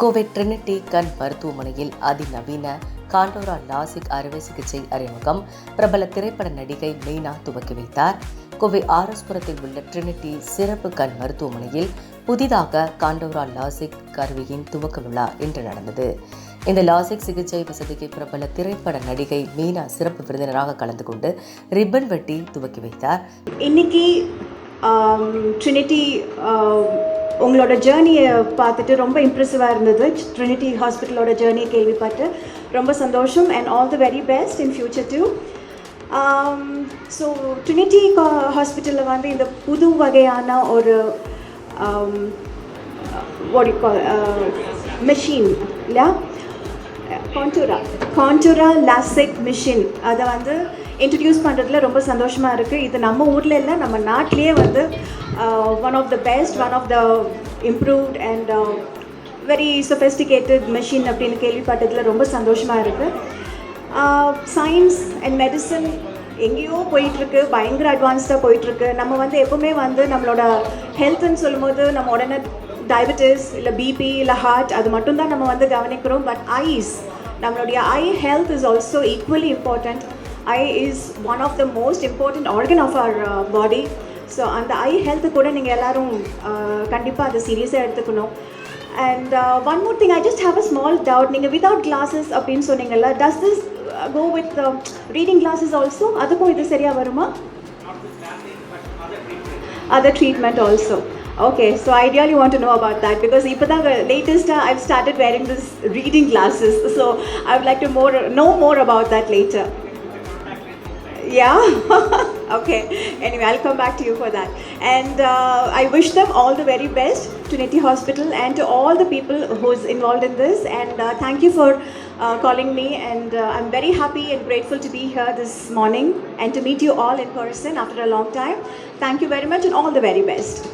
Kovai Trinity கண் மருத்துவமனையில் அதிநவீன காண்டோரா லாசிக் அறுவை சிகிச்சை அறிமுகம். பிரபல திரைப்பட நடிகை மீனா துவக்கி வைத்தார். கோவை ஆரஸ்புரத்தில் உள்ள ட்ரினிட்டி சிறப்பு கண் மருத்துவமனையில் புதிதாக காண்டோரா லாசிக் கருவியின் துவக்க விழா இன்று நடந்தது. இந்த லாசிக் சிகிச்சை வசதிக்கு பிரபல திரைப்பட நடிகை மீனா சிறப்பு விருந்தினராக கலந்து கொண்டு ரிப்பன் வெட்டி துவக்கி வைத்தார். இன்னைக்கு ட்ரினிட்டி உங்களோட ஜேர்னியை பார்த்துட்டு ரொம்ப இம்ப்ரெசிவாக இருந்தது. ட்ரினிட்டி ஹாஸ்பிட்டலோட ஜேர்னியை கேள்விப்பட்டு ரொம்ப சந்தோஷம். And all the very best in future too so Trinity ஹாஸ்பிட்டலில் வந்து இந்த புது வகையான ஒரு um, மெஷின் uh, இல்லையா? கான்டூரா கான்டூரா லாசிக் மிஷின் அதை வந்து இன்ட்ரடியூஸ் பண்ணுறதுல ரொம்ப சந்தோஷமாக இருக்குது இது நம்ம ஊரில் இல்லை நம்ம நாட்டிலேயே வந்து one of the best one of the improved and very sophisticated machine அப்படின்னு கேள்விப்பட்டதில் ரொம்ப சந்தோஷமாக இருக்குது சயின்ஸ் uh, அண்ட் மெடிசன் எங்கேயோ போயிட்டுருக்கு பயங்கர அட்வான்ஸ்டாக போயிட்டுருக்கு. நம்ம வந்து எப்போவுமே வந்து நம்மளோட ஹெல்த்துன்னு சொல்லும்போது நம்ம உடனே டயபெட்டிஸ் இல்லை பிபி இல்லை ஹார்ட் அது மட்டும்தான் நம்ம வந்து கவனிக்கிறோம். பட் ஐஸ் நம்மளுடைய eye health is also equally important eye is one of the most important organ of our body so அந்த ஐ ஹெல்த்து கூட நீங்கள் எல்லோரும் கண்டிப்பாக அந்த சீரியஸாக எடுத்துக்கணும் and one more thing I just have a small doubt நீங்கள் விதவுட் கிளாஸஸ் அப்படின்னு சொன்னீங்கல்ல does this go with reading classes also அதுக்கும் இது சரியாக வருமா other treatment also okay so ideally want to know about that because இப்போ தான் லேட்டஸ்ட்டாக I've started wearing this reading classes so I would like to more know more about that later Yeah. okay. Anyway, I'll come back to you for that. And uh, I wish them all the very best to Niti Hospital and to all the people who's involved in this. And uh, thank you for uh, calling me. And uh, I'm very happy and grateful to be here this morning and to meet you all in person after a long time. Thank you very much and all the very best.